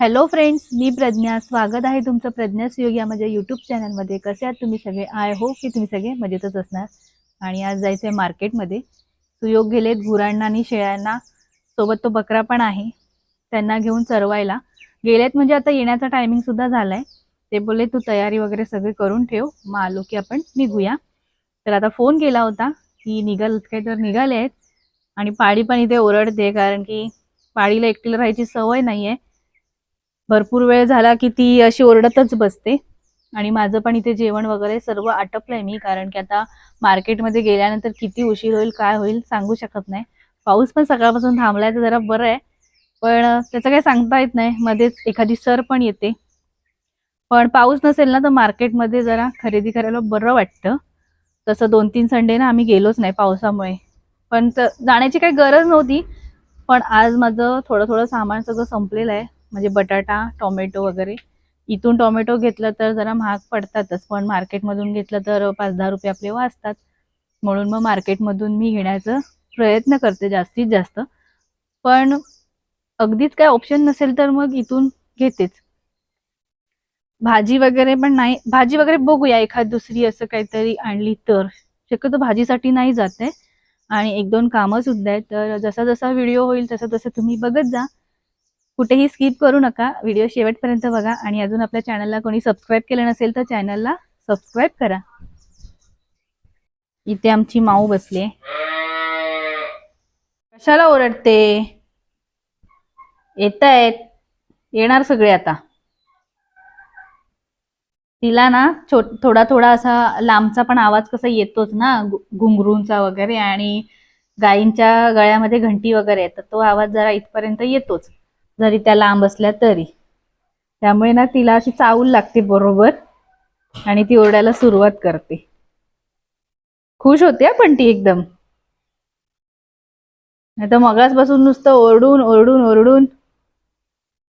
Hello friends मी प्रज्ञा. स्वागत आहे तुमचं प्रज्ञा सुयोग या माझ्या यूट्यूब चॅनलमध्ये कसे आहात तुम्ही सगळे? आय होप की तुम्ही सगळे मजेतच असणार. आणि आज जायचं आहे मार्केटमध्ये सुयोग गेलेत गुरांना आणि शेळ्यांना. सोबत तो बकरा पण आहे. त्यांना घेऊन चरवायला. गेलेत म्हणजे आता येण्याचा टायमिंग सुद्धा झालाय. ते बोलले तू तयारी वगैरे सगळी करून ठेव. मग आलो की आपण निघूया. तर आता फोन केला होता. की निघाल काय तर निघाले आहेत. आणि पाळी पण इथे ओरडते कारण की पाळीला एकटीला राहायची सवय नाही आहे भरपूर वेळ झाला की ती अशी ओरडतच बसते. आणि माझं पण इथे जेवण वगैरे सर्व आटपलंय मी कारण की आता मार्केटमध्ये गेल्यानंतर किती उशीर होईल काय होईल सांगू शकत नाही. पाऊस पण सकाळपासून थांबलाय तर जरा बरं आहे. पण त्याचं काही सांगता येत नाही. मध्येच एखादी सर पण येते. पण पाऊस नसेल ना तर मार्केटमध्ये जरा खरेदी करायला बरं वाटतं. तसं दोन तीन संडे ना आम्ही गेलोच नाही पावसामुळे. पण जाण्याची काही गरज नव्हती. पण आज माझं थोडं थोडं सामान सगळं संपलेलं आहे. म्हणजे बटाटा टोमॅटो वगैरे. इथून टोमॅटो घेतलं तर जरा महाग पडतातच पण मार्केटमधून घेतलं तर पाच दहा रुपये आपले वाचतात. म्हणून मग मार्केटमधून मी घेण्याचा प्रयत्न करते जास्तीत जास्त. पण अगदीच काय ऑप्शन नसेल तर मग इथून घेतेच. भाजी वगैरे पण नाही भाजी वगैरे बघूया. एखाद दुसरी असं काहीतरी आणली तर. शक्यतो भाजीसाठी नाही जाते आणि एक दोन कामं सुद्धा आहेत. तर जसा जसा व्हिडिओ होईल तसं तसं तुम्ही बघत जा. कुठेही स्किप करू नका. व्हिडिओ शेवटपर्यंत बघा. आणि अजून आपल्या चॅनलला कोणी सबस्क्राईब केलं नसेल तर चॅनलला सबस्क्राईब करा. इथे आमची माऊ बसली कशाला ओरडते? येत आहेत येणार सगळे आता. तिला ना छो थोडा थोडा असा लांबचा पण आवाज कसा येतोच ना घुंगरूंचा वगैरे आणि गायींच्या गळ्यामध्ये घंटी वगैरे येतात तो आवाज जरा इथपर्यंत येतोच. जरी त्या लांब असल्या तरी. त्यामुळे ना तिला अशी चावूल लागते बरोबर आणि ती ओरडायला सुरुवात करते. खुश होते पण ती एकदम. नाही तर मगासपासून नुसतं ओरडून ओरडून ओरडून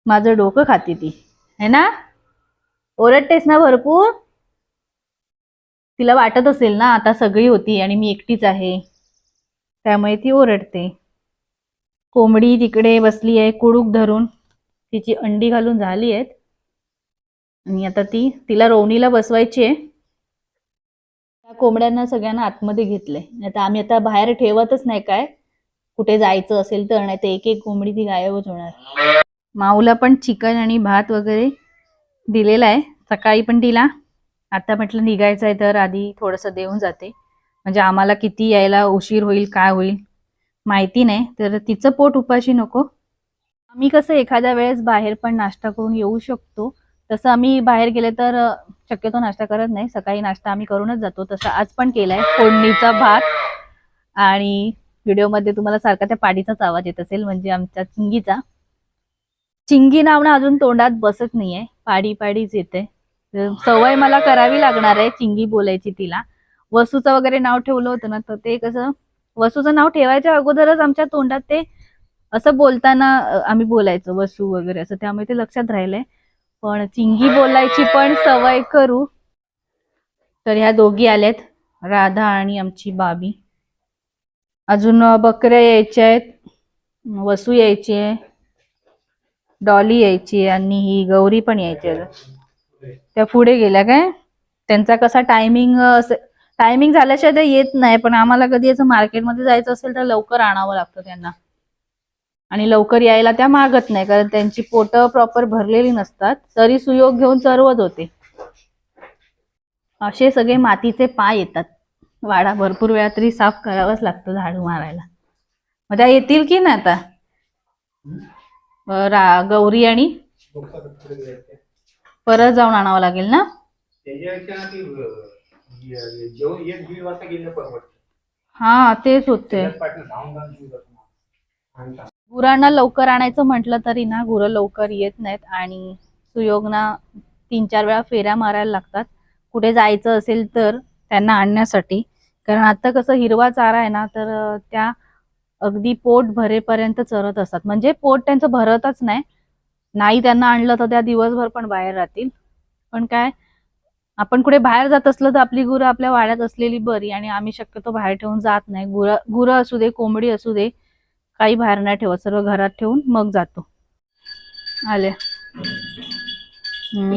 माझं डोकं खाते ती. है ना? ओरडतेस ना भरपूर. तिला वाटत असेल ना आता सगळी होती आणि मी एकटीच आहे. त्यामुळे ती ओरडते. कोंबडी तिकडे बसली आहे कुडूक धरून. तिची अंडी घालून झाली आहेत. आणि आता ती तिला रोवणीला बसवायची आहे. त्या कोंबड्यांना सगळ्यांना आतमध्ये घेतले आता आम्ही आता बाहेर ठेवतच नाही काय. कुठे जायचं असेल तर नाही तर एक एक कोंबडी ती गायबच होणार. माऊला पण चिकन आणि भात वगैरे दिलेला आहे. सकाळी पण तिला. आता म्हटलं निघायचं आहे तर आधी थोडंसं देऊन जाते. म्हणजे आम्हाला किती यायला उशीर होईल काय होईल. माहिती नाही. तर तिचं पोट उपाशी नको. आम्ही कसं एखाद्या वेळेस बाहेर पण नाश्ता करून येऊ शकतो. तसं आम्ही बाहेर गेले तर शक्यतो नाश्ता करत नाही. सकाळी नाश्ता आम्ही करूनच जातो. तसं आज पण केलाय. फोडणीचा भात आणि व्हिडिओमध्ये तुम्हाला सारखा त्या पाडीचाच आवाज येत असेल म्हणजे आमच्या चिंगीचा. चिंगी नाव ना अजून तोंडात बसत नाहीये. पाडी पाडीच येते. सवय मला करावी लागणार आहे चिंगी बोलायची तिला. वसूचं वगैरे नाव ठेवलं होतं ना तर ते कसं वसूचं नाव ठेवायच्या अगोदरच आमच्या तोंडात ते असं बोलताना आम्ही बोलायचो वसू वगैरे असं. त्यामुळे ते लक्षात राहिलंय. पण चिंगी बोलायची पण सवय करू. तर ह्या दोघी आल्यात. राधा आणि आमची बाबी. अजून बकऱ्या यायच्या आहेत. वसू यायची आहे. डॉली यायची आहे आणि ही गौरी पण यायची आहे. त्या पुढे गेल्या काय? त्यांचा कसा टायमिंग टायमिंग झाल्याशिवाय ते येत नाही पण आम्हाला कधी असं मार्केटमध्ये जायचं असेल तर लवकर आणावं लागतं त्यांना. आणि लवकर यायला त्या मागत नाही कारण त्यांची पोटं प्रॉपर भरलेली नसतात तरी सुयोग घेऊन चरवत होते. असे सगळे मातीचे पाय येतात. वाडा भरपूर वेळा तरी साफ करावाच लागतं झाडू मारायला. मग त्या येतील की ना आता? गौरी आणि परत जाऊन आणावं लागेल ना? जेवण एक दीड वाजता गेलं परवडतं. हा तेच होते धावून जीव जातो गुरांना लवकर आणायचं म्हटलं तरी ना गुरं लवकर येत नाहीत आणि सुयोगना तीन चार वेळा फेऱ्या मारायला लागतात. कुठे जायचं असेल तर त्यांना आणण्यासाठी. कारण आता कसं हिरवा चारा आहे ना तर अं, त्या अगदी पोट भरेपर्यंत चरत असतात. म्हणजे पोट त्यांचं भरतच नाही. नाही त्यांना आणलं तर त्या दिवसभर पण बाहेर राहतील. पण काय आपण कुठे बाहेर जात असलं तर आपली गुरं आपल्या वाड्यात असलेली बरी आणि आम्ही शक्यतो बाहेर ठेवून जात नाही. गुरं गुरं असू दे कोंबडी असू दे काही बाहेर नाही ठेवत. सर्व घरात ठेवून मग जातो. आले.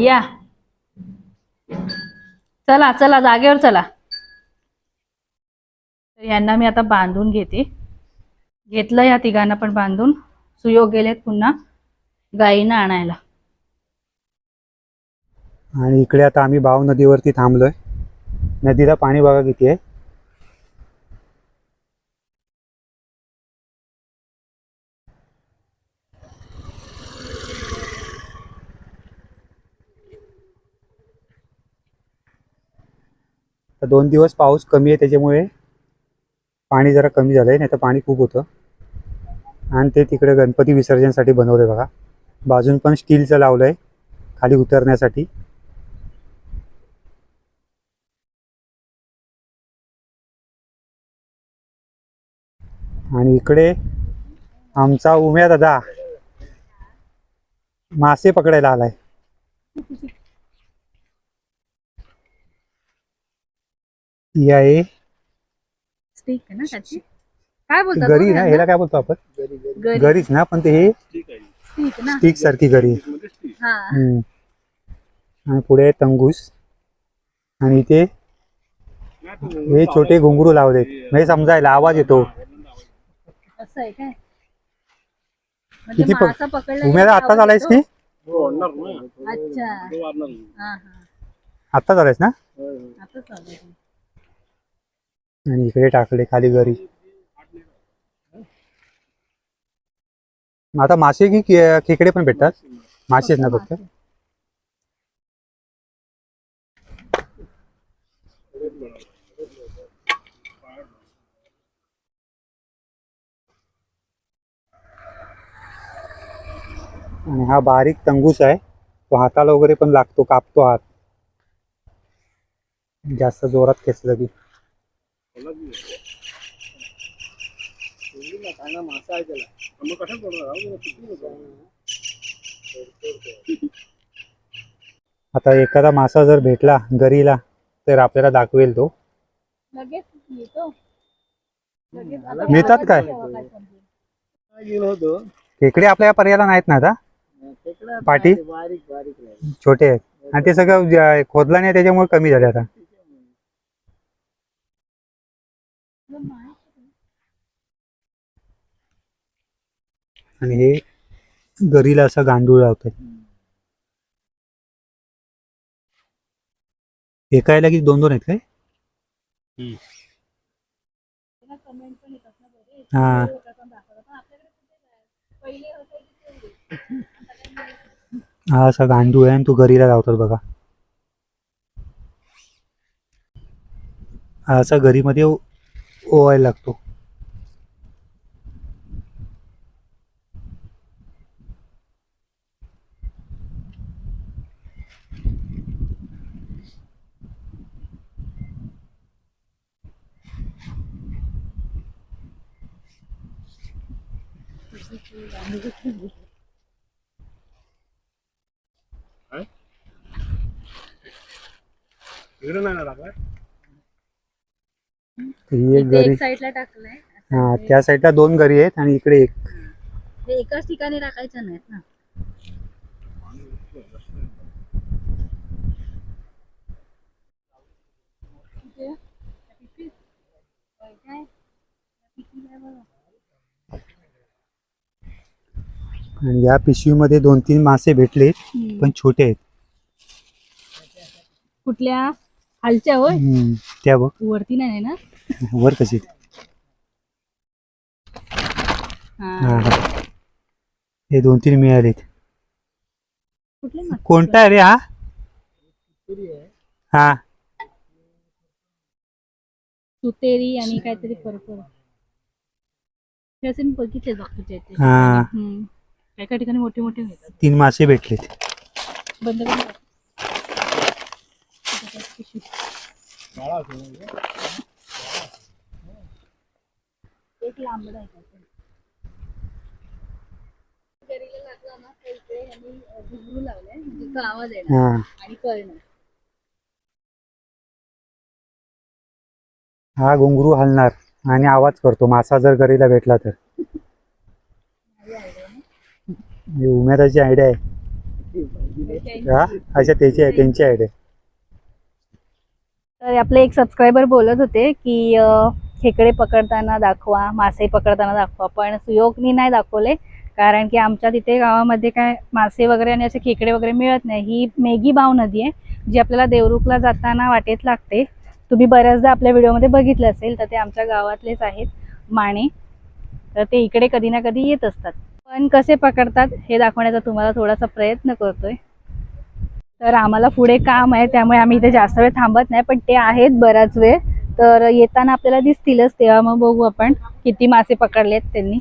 या. चला चला जागेवर चला. तर यांना मी आता बांधून घेते. घेतलं या तिघांना पण बांधून. सुयोग गेलेत पुन्हा. गायीना आणायला. आणि इकडे आता आम्ही भाव नदीवरती थांबलोय. नदीला पाणी बघा किती आहे. दोन दिवस पाऊस कमी आहे त्याच्यामुळे पाणी जरा कमी झालंय नाही तर पाणी खूप होतं. आणि ते तिकडे गणपती विसर्जनसाठी बनवलंय बघा. बाजून पण स्टीलचं लावलंय खाली उतरण्यासाठी. आणि इकडे आमचा उम्या दादा मासे पकडायला आलाय. आहे. काय गरी ना ह्याला काय बोलतो आपण? गरी गरीच ना पण ते हे स्टिक सारखी गरी हा. हम्म. आणि पुढे आहे तंगूस. आणि इथे हे छोटे घुंगरू लावलेत. म्हणजे समजायला आवाज येतो. असं आहे काय? म्हणजे किती पक- मासा पकडला उम्याला की? हा हा आत्ताच आलायस ना? आता चालू आहे. आणि इकडे टाकले खाली घरी. आता मासे की के- खेकडे पण भेटतात? मासेच ना फक्त? आणि हा बारीक तंगूस आहे. तो हाताला वगैरे पण लागतो कापतो हात. जास्त जोरात खेचलं की. आता एखादा मासा जर भेटला गरीला तर आपल्याला दाखवेल तो. मिळतात काय? खेकडे आपल्या या पर्याला नाहीत ना आता? पाटी? बारीक बारीक राहिली. छोटे आहेत. आणि ते सगळं जे खोदला नाही त्याच्यामुळे कमी झाले आता. आणि हे गरीला असं गांडूळ लावतात एकायला की दोन दोन आहेत काय? हा. हा असा गांडू आहे आणि तो गरीला लावतात बघा. हा असा गरीमध्ये ओ- ओवायला लागतो. इकडं नाही. ही एक साईडला टाकलंय. हा त्या साईडला दोन गरी आहेत आणि इकडे एक. हे एकाच ठिकाणी टाकायचं नाहीत ना. आणि या पिशवीमध्ये दोन तीन मासे भेटले पण छोटे आहेत. कुठल्या? खालच्या होय? हम्म, त्या बघ. वरती नाही ना? वर कशी? हा. हा. हा. हे दोन तीन मिळालेत. कुठले? कोणता आहे रे हा? हा. सुतेरी आणि काहीतरी हे असे मी बघितले इथे हा. हम्म. काही काही ठिकाणी मोठे मोठे मिळतात. तीन मासे भेटलेत. बंद. एक आहे गरीला लागला ना तर लावलंय म्हणजे तो आवाज येणार हा आणि कळणार हा घुंगरू हलणार. आणि आवाज करतो. मासा जर गरीला भेटला तर. उमेदाची आयडिया आहे. हा? अच्छा त्याची आहे त्यांची आयडिया तर आपले एक सबस्क्रायबर बोलत होते की खेकडे पकडताना दाखवा मासे पकडताना दाखवा पण सुयोगनी नाही दाखवले. कारण की आमच्या तिथे गावामध्ये काय मासे वगैरे आणि असे खेकडे वगैरे मिळत नाही. ही मेगी बाव नदी आहे जी आपल्याला देवरुखला जाताना वाटेत लागते. तुम्ही बऱ्याचदा आपल्या व्हिडिओमध्ये बघितलं असेल तर ते आमच्या गावातलेच आहेत माणे तर ते इकडे कधी ना कधी येत असतात. पण कसे पकडतात हे दाखवण्याचा तुम्हाला थोडासा प्रयत्न करतोय. तर आम्हाला पुढे काम आहे त्यामुळे आम्ही इथे जास्त वेळ थांबत नाही पण ते आहेत बराच वेळ. तर येताना आपल्याला दिसतीलच तेव्हा मग बघू आपण किती मासे पकडलेत त्यांनी.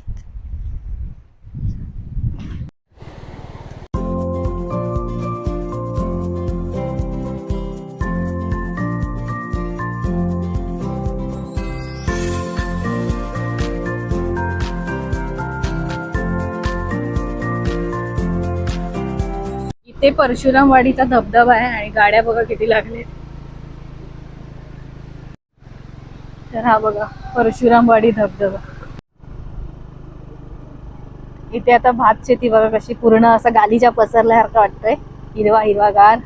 इथे परशुरामवाडीचा धबधबा आहे आणि गाड्या बघा किती लागलेत. तर हा बघा परशुरामवाडी धबधबा. इथे आता भात शेती बघा कशी पूर्ण असं गालीच्या पसरल्यासारखं वाटतंय. हिरवा हिरवा गार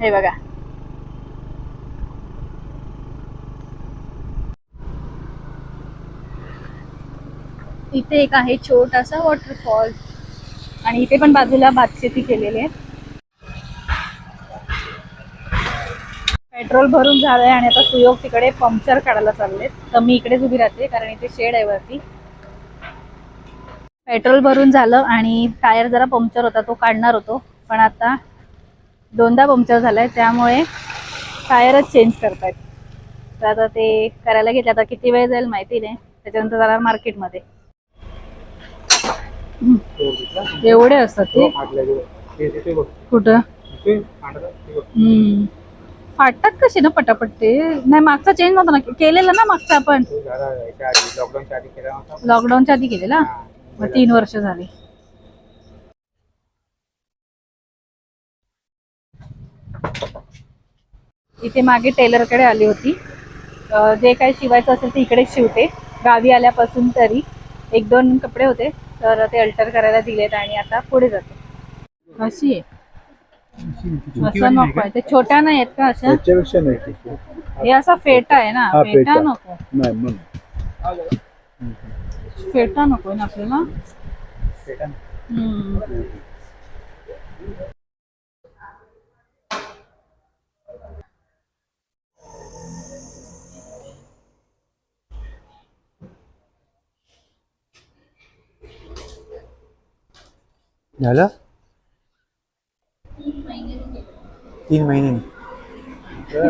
हे बघा. इथे एक आहे छोटासा वॉटरफॉल आणि इथे पण बाजूला भातशेती केलेली आहे. पेट्रोल भरून झालंय आणि आता सुयोग तिकडे पंक्चर काढायला चाललेत. तर मी इकडेच उभी राहते कारण इथे शेड आहे वरती. पेट्रोल भरून झालं आणि टायर जरा पंक्चर होता तो काढणार होतो. पण आता दोनदा पंक्चर झालाय त्यामुळे टायरच चेंज करतायत. तर आता ते करायला घेतलं. आता किती वेळ जाईल माहिती नाही. त्याच्यानंतर जरा मार्केटमध्ये. एवढे असतात ते? कुठं? फाटतात कसे ना पटापट ते? नाही मागचा चेंज नव्हता ना? केलेला ना मागचा आपण? आधी लॉकडाऊनच्या आधी केलेला? मग तीन वर्ष झाली. इथे मागे टेलरकडे आली होती. जे काही शिवायचं असेल ते इकडेच शिवते. गावी आल्यापासून तरी. एक दोन कपडे होते तर ते अल्टर करायला दिलेत आणि आता पुढे जाते अशी आहे असं नको आहे ते छोट्या नाही आहेत का अशा त्याच्यापेक्षा नाही ठीक आहे. हे असा फेटा आहे ना हा, फेटा फेटा. नको नाही म्हणून फेटा नको ना आपल्याला. हम्म. झालं? तीन महिने.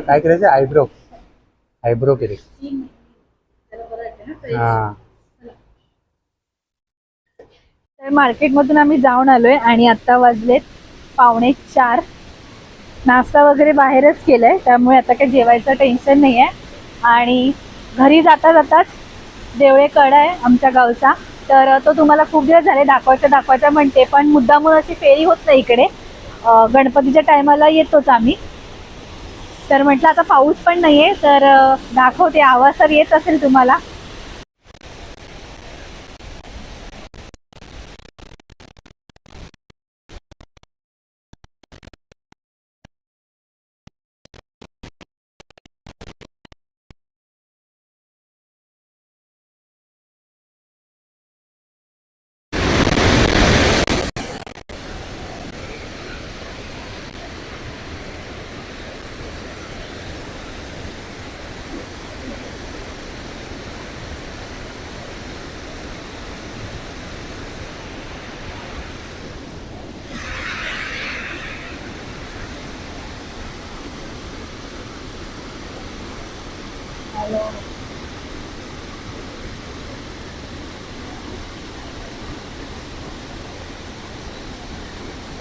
काय करायचं? आयब्रो. आयब्रो केले. हा. तर मार्केटमधून आम्ही जाऊन आलोय आणि आता वाजलेत पावणे चार. नाश्ता वगैरे बाहेरच केलाय त्यामुळे आता काही जेवायचं टेन्शन नाही आहे आणि घरी जाता जाताच देवळे कडा आहे आमच्या गावचा. तर तो तुम्हाला खूप दिवस झाले दाखवायचं दाखवायचं म्हणते पण मुद्दामून अशी फेरी होत नाही इकडे. गणपतीच्या टायमाला येतोच आम्ही. तर म्हटलं आता पाऊस पण नाही आहे तर दाखवते आवाज तर येत असेल तुम्हाला.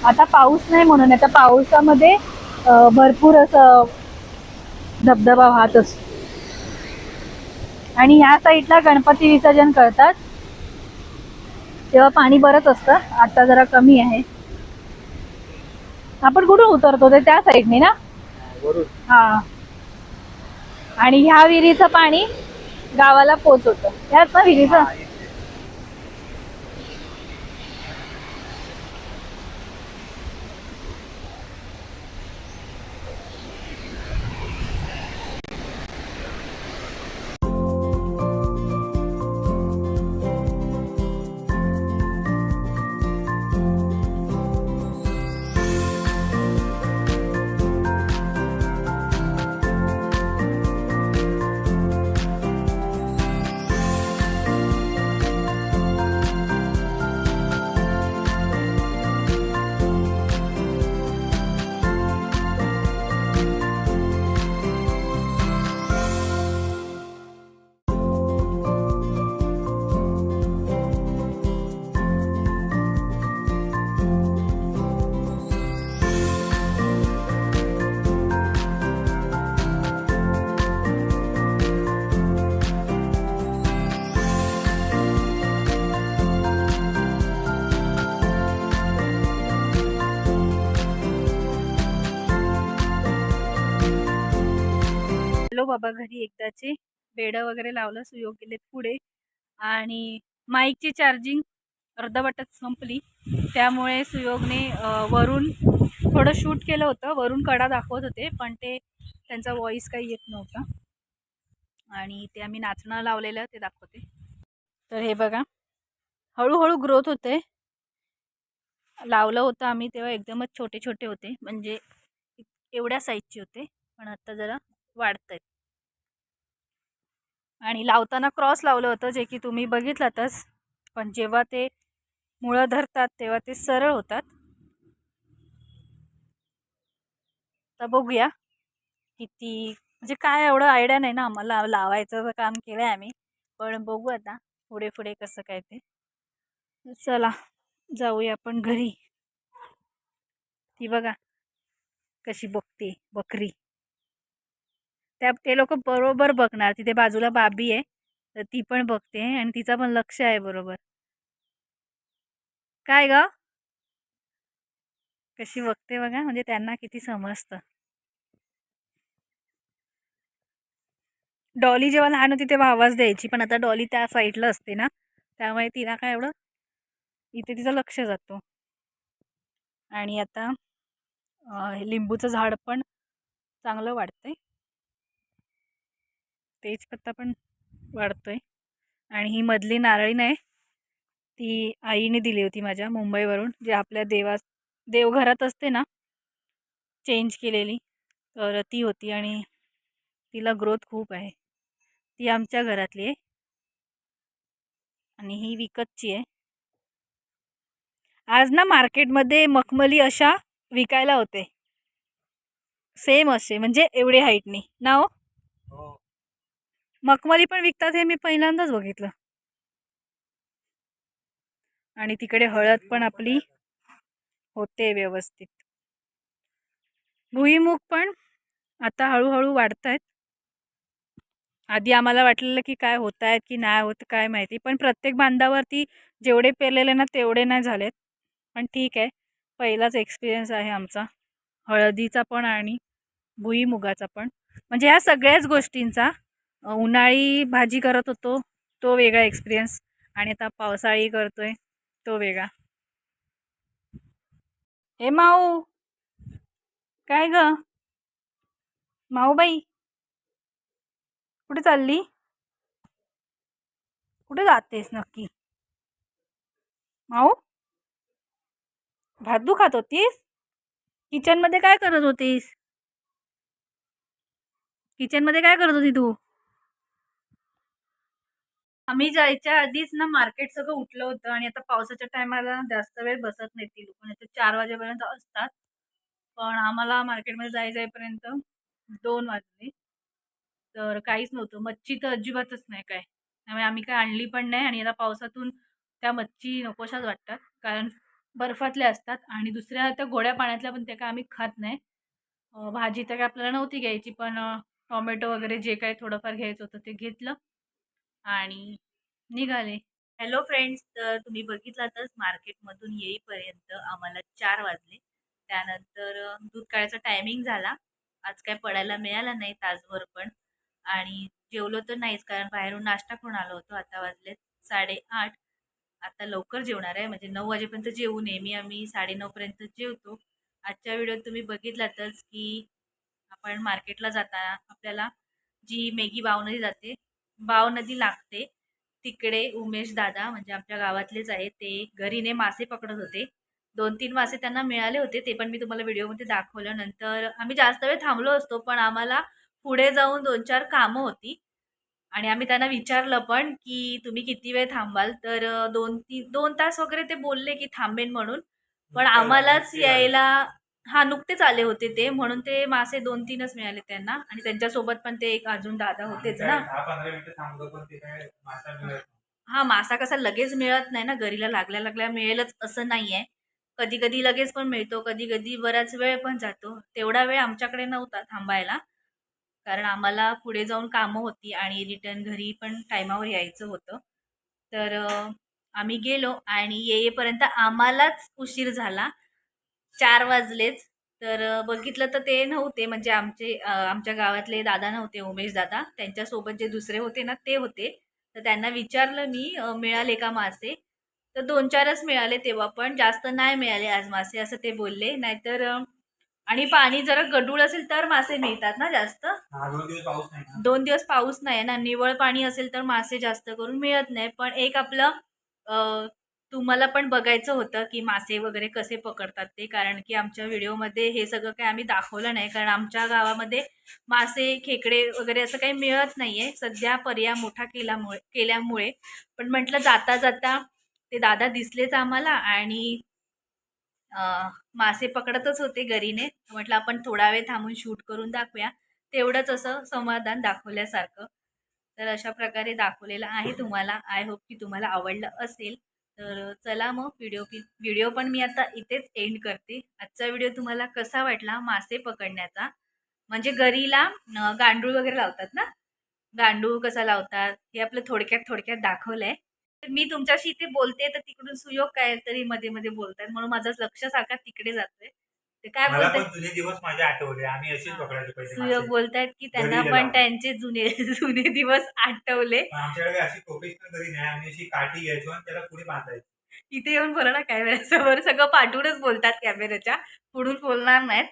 आता पाऊस नाही म्हणून आता पावसामध्ये भरपूर असं धबधबा वाहत असतो. आणि ह्या साईडला गणपती विसर्जन करतात. तेव्हा पाणी बरंच असतं. आता जरा कमी आहे. आपण कुठून उतरतो? ते त्या साईडने ना? हा. आणि ह्या विहिरीचं पाणी गावाला पोचवतं. ह्याच ना विहिरीचं? त्याचे बेडं बेड वगैरे लावलं सुयोग गेलेत पुढे. आणि माईकची चार्जिंग अर्धवटच संपली. त्यामुळे सुयोगने वरून थोडं शूट केलं होतं. वरून कडा दाखवत होते पण ते त्यांचा व्हॉइस काही येत नव्हता. आणि ते आम्ही नाचणं लावलेलं ते दाखवते. तर हे बघा हळूहळू ग्रोथ होते. लावलं होतं आम्ही तेव्हा एकदमच छोटे छोटे होते. म्हणजे एवढ्या साईजचे होते पण आत्ता जरा वाढत आहेत आणि लावताना क्रॉस लावलं होतं जे की तुम्ही बघितलातच. पण जेव्हा ते मुळं धरतात तेव्हा ते सरळ होतात. तर बघूया किती म्हणजे काय एवढं आयडिया नाही ना आम्हाला लावायचं काम केलं आहे आम्ही. पण बघू आता पुढे पुढे कसं काय ते. चला जाऊया आपण घरी. ती बघा कशी बघते बकरी. त्या ते लोक बरोबर बघणार. तिथे बाजूला बाबी आहे तर ती पण बघते आणि तिचं पण लक्ष आहे बरोबर. काय ग? कशी बघते बघा म्हणजे त्यांना किती समजतं. डॉली जेव्हा लहान होती तेव्हा आवाज द्यायची पण आता डॉली त्या साईडला असते ना त्यामुळे तिला काय एवढं इथे तिचं लक्ष जातो. आणि आता लिंबूचं झाड पण चांगलं वाटतंय तेजपत्ता पण वाढतो आहे आणि ही मधली नारळी नाही ती आईने दिली होती माझ्या मुंबईवरून जे आपल्या देवा देवघरात असते ना चेंज केलेली तर ती होती आणि तिला ग्रोथ खूप आहे. ती आमच्या घरातली आहे. आणि ही विकतची आहे. आज ना मार्केटमध्ये मखमली अशा विकायला होते. सेम असे म्हणजे एवढे हाईटनी ना. हो. हो. मखमली पण विकतात हे मी पहिल्यांदाच बघितलं. आणि तिकडे हळद पण आपली होते व्यवस्थित. भुईमुग पण आता हळूहळू वाढत आहेत आधी आम्हाला वाटलेलं की काय होत आहेत की नाही होत काय माहिती पण प्रत्येक बांधावरती जेवढे पेरलेले ना तेवढे नाही झालेत. पण ठीक आहे पहिलाच एक्सपिरियन्स आहे आमचा. हळदीचा पण आणि भुईमुगाचा पण. म्हणजे ह्या सगळ्याच गोष्टींचा उन्हाळी भाजी करत होतो. तो वेगळा एक्सपिरियन्स आणि आता पावसाळी करतोय. तो वेगळा. हे माऊ. काय ग? माऊबाई. कुठे चालली? कुठे जातेस नक्की? माऊ? भातू खात होतीस? किचनमध्ये काय करत होतीस? किचनमध्ये काय करत होती तू? आम्ही जायच्या आधीच ना मार्केट सगळं उठलं होतं आणि आता पावसाच्या टायमाला जास्त वेळ बसत नाही ती लोक. नाही म्हणजे चार वाजेपर्यंत असतात. पण आम्हाला मार्केटमध्ये जाय जाईपर्यंत दोन वाजले. तर काहीच नव्हतं. मच्छी तर अजिबातच नाही काय. त्यामुळे आम्ही काय आणली पण नाही आणि आता पावसातून त्या मच्छी नकोशाच वाटतात. कारण बर्फातल्या असतात आणि दुसऱ्या त्या गोड्या पाण्यातल्या पण त्या काय आम्ही खात नाही. भाजी तर काय आपल्याला नव्हती घ्यायची पण टोमॅटो वगैरे जे काही थोडंफार घ्यायचं होतं ते घेतलं. आणि निघाले. हॅलो फ्रेंड्स तर तुम्ही बघितलातच मार्केटमधून येईपर्यंत आम्हाला चार वाजले. त्यानंतर दूध काढायचा टायमिंग झाला. आज काय पडायला मिळाला नाही तासभर पण. आणि जेवलो तर नाहीच कारण बाहेरून नाश्ता करून आलो होतो? आता वाजले साडेआठ. आता लवकर जेवणार आहे. म्हणजे नऊ वाजेपर्यंत जेवू नेहमी आम्ही साडेनऊपर्यंत जेवतो. आजच्या व्हिडिओत तुम्ही बघितलातच की आपण मार्केटला जाताना आपल्याला जी मेगी बावनदी जाते बाव नदी लागते. तिकडे उमेश दादा म्हणजे आमच्या गावातलेच आहे ते घरीने मासे पकडत होते. दोन तीन मासे त्यांना मिळाले होते ते पण मी तुम्हाला व्हिडिओमध्ये दाखवलं. नंतर आम्ही जास्त वेळ थांबलो असतो पण आम्हाला पुढे जाऊन दोन चार कामं होती. आणि आम्ही त्यांना विचारलं पण की तुम्ही किती वेळ थांबाल? तर दोन ती दोन तास वगैरे ते बोलले की थांबेन म्हणून. पण आम्हालाच यायला हा नुकतेच आले होते ते म्हणून ते मासे दोन तीनच मिळाले त्यांना. आणि त्यांच्यासोबत पण ते एक अजून दादा होतेच ना. हा मासा कसा लगेच मिळत नाही ना. घरीला लागल्या लागल्या मिळेलच असं नाही आहे कधी कधी लगेच पण मिळतो कधी कधी बराच वेळ पण जातो. तेवढा वेळ आमच्याकडे नव्हता थांबायला. कारण आम्हाला पुढे जाऊन कामं होती आणि रिटर्न घरी पण टायमावर यायचं होतं. तर आम्ही गेलो आणि येईपर्यंत आम्हालाच उशीर झाला. चार वाजलेच. तर बघितलं तर ते नव्हते. म्हणजे आमचे आमच्या गावातले दादा नव्हते उमेश दादा. त्यांच्यासोबत जे दुसरे होते ना ते होते. तर त्यांना विचारलं मी मिळाले का मासे? तर दोन चारच मिळाले तेव्हा पण जास्त नाही मिळाले आज मासे असं ते बोलले. नाहीतर आणि पाणी जरा गडूळ असेल तर मासे मिळतात ना जास्त. दोन दिवस पाऊस नाही ना. निवळ पाणी असेल तर मासे जास्त करून मिळत नाही. पण एक आपलं तुम्हाला पण बघायचं होतं की मासे वगैरे कसे पकडतात ते कारण की आमच्या व्हिडिओमध्ये हे सगळं काही आम्ही दाखवलं नाही कारण आमच्या गावामध्ये मासे खेकडे वगैरे असं काही मिळत नाही आहे सध्या पर्याय मोठा केल्यामुळे केल्यामुळे. पण म्हटलं जाता जाता ते दादा दिसलेच आम्हाला आणि मासे पकडतच होते गरीने म्हटलं आपण थोडा वेळ थांबून शूट करून दाखवूया. तेवढंच असं समाधान दाखवल्यासारखं. तर अशा प्रकारे दाखवलेलं आहे तुम्हाला. आय होप की तुम्हाला आवडलं असेल. तर चला मग व्हिडिओ व्हिडिओ पण मी आता इथेच एंड करते. आजचा व्हिडिओ तुम्हाला कसा वाटला? मासे पकडण्याचा. म्हणजे गरीला गांडूळ वगैरे लावतात ना? गांडूळ कसा लावतात? हे आपलं थोडक्यात थोडक्यात दाखवलंय. तर मी तुमच्याशी इथे बोलते तर तिकडून सुयोग काय तरी मध्ये मध्ये बोलतात. म्हणून माझं लक्ष सारखा तिकडे जातोय. ते काय मला बोलतात जुने दिवस माझे आठवले. आम्ही असेच. पकडायचे पहिले सुयोग मासे. बोलतायत की त्यांना घरी पण गेला. त्यांचे जुने जुने दिवस आठवले. पण आमच्याकडे अशी प्रोफेशनल घरी नाही. आम्ही अशी काठी घ्यायचो आणि त्याला पुढे बांधायचो. इथे येऊन बोला ना कॅमेऱ्यासमोर सगळं पाठवूनच बोलतात कॅमेऱ्याच्या. पुढून बोलणार नाहीत.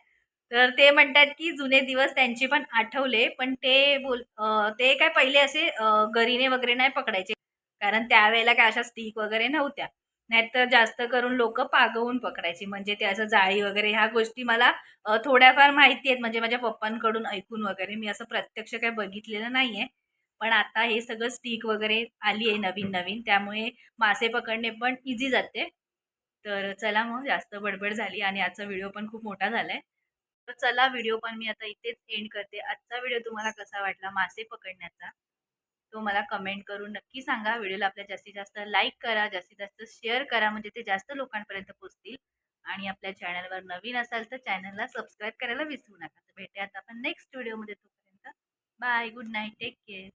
तर ते म्हणतात की जुने दिवस त्यांचे पण आठवले. पण ते बोल अं, ते काय पहिले असे अं, गरीने वगैरे नाही पकडायचे. कारण त्यावेळेला काय अशा स्टिक वगैरे नव्हत्या. नाहीतर जास्त करून लोक पागवून पकडायची. म्हणजे ते असं जाळी वगैरे ह्या गोष्टी मला थोड्याफार माहिती आहेत. म्हणजे माझ्या पप्पांकडून ऐकून वगैरे. मी असं प्रत्यक्ष काय बघितलेलं नाही आहे पण आता हे सगळं स्टिक वगैरे आली आहे नवीन नवीन. त्यामुळे मासे पकडणे पण इझी जाते. तर चला मग जास्त बडबड झाली आणि आजचा व्हिडिओ पण खूप मोठा झालाय. तर चला व्हिडिओ पण मी आता इथेच एंड करते. आजचा व्हिडिओ तुम्हाला कसा वाटला? मासे पकडण्याचा? तो मला कमेंट करून नक्की सांगा. व्हिडिओला आपल्या जास्तीत जास्त लाईक करा जास्तीत जास्त शेअर करा म्हणजे ते जास्त लोकांपर्यंत पोहोचतील. आणि आपल्या चॅनलवर नवीन असाल तर चॅनलला सबस्क्राईब करायला विसरू नका. तर भेटूयात आपण नेक्स्ट व्हिडिओमध्ये तोपर्यंत. Bye good night take care.